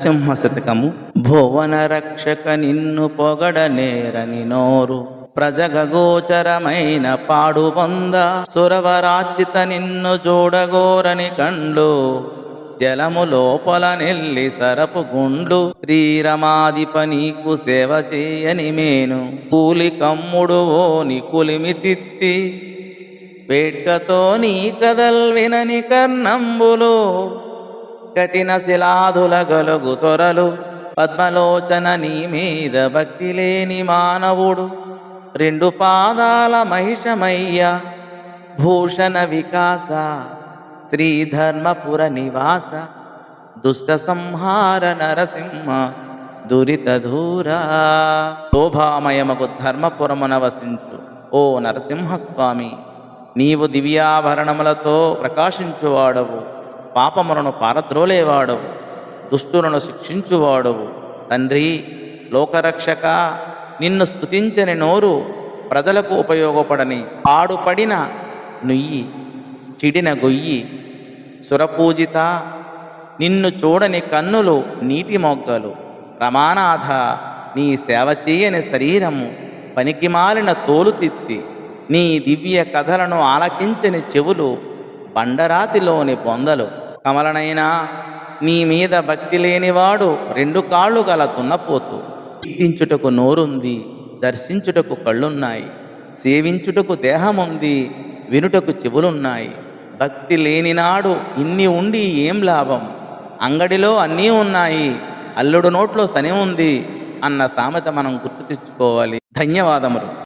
సింహశతకము. భువన రక్షక నిన్ను పొగడనేరని నోరు. ప్రజగగోచరమైన పాడు పొంద. సురవరాజిత నిన్ను చూడగోరని కండ్లు జలము లోపల నెల్లి సరపు గుండ్లు శ్రీరమాధిప నీకు సేవ చేయని మేను. కూలి కమ్ముడు ఓని కులిమి తిత్తి. వేట్కతో నీ కదల్ వినని కర్ణంబులు. కఠిన శిలాధుల గలుగు తొరలు పద్మలోచన నీ మీద భక్తి లేని మానవుడు. రెండు పాదాల మహిషమయ్య భూషణ వికాస శ్రీధర్మపుర నివాస దుష్ట సంహార నరసింహ దురిత దూరా శోభామయమగు ధర్మపురమున వసించు ఓ నరసింహస్వామి. నీవు దివ్యాభరణములతో ప్రకాశించువాడవు. పాపములను పారద్రోలేవాడవు దుష్టులను శిక్షించువాడవు తండ్రి లోకరక్షక నిన్ను స్తుతించని నోరు ప్రజలకు ఉపయోగపడని పాడుపడిన నుయ్యి చిడిన గొయ్యి సురపూజిత నిన్ను చూడని కన్నులు నీటి మొగ్గలు. రమానాథ నీ సేవ చేయని శరీరము పనికిమాలిన తోలుతిత్తి నీ దివ్య కథలను ఆలకించని చెవులు బండరాతిలోని బొందలు. కమలనైనా నీ మీద భక్తి లేనివాడు రెండు కాళ్ళు గల దున్నపోతు. కీర్తించుటకు నోరుంది దర్శించుటకు కళ్ళున్నాయి సేవించుటకు దేహముంది వినుటకు చెవులున్నాయి. భక్తి లేనినాడు ఇన్ని ఉండి ఏం లాభం? అంగడిలో అన్నీ ఉన్నాయి అల్లుడు నోట్లో సని ఉంది అన్న సామెత మనం గుర్తు తెచ్చుకోవాలి. ధన్యవాదములు.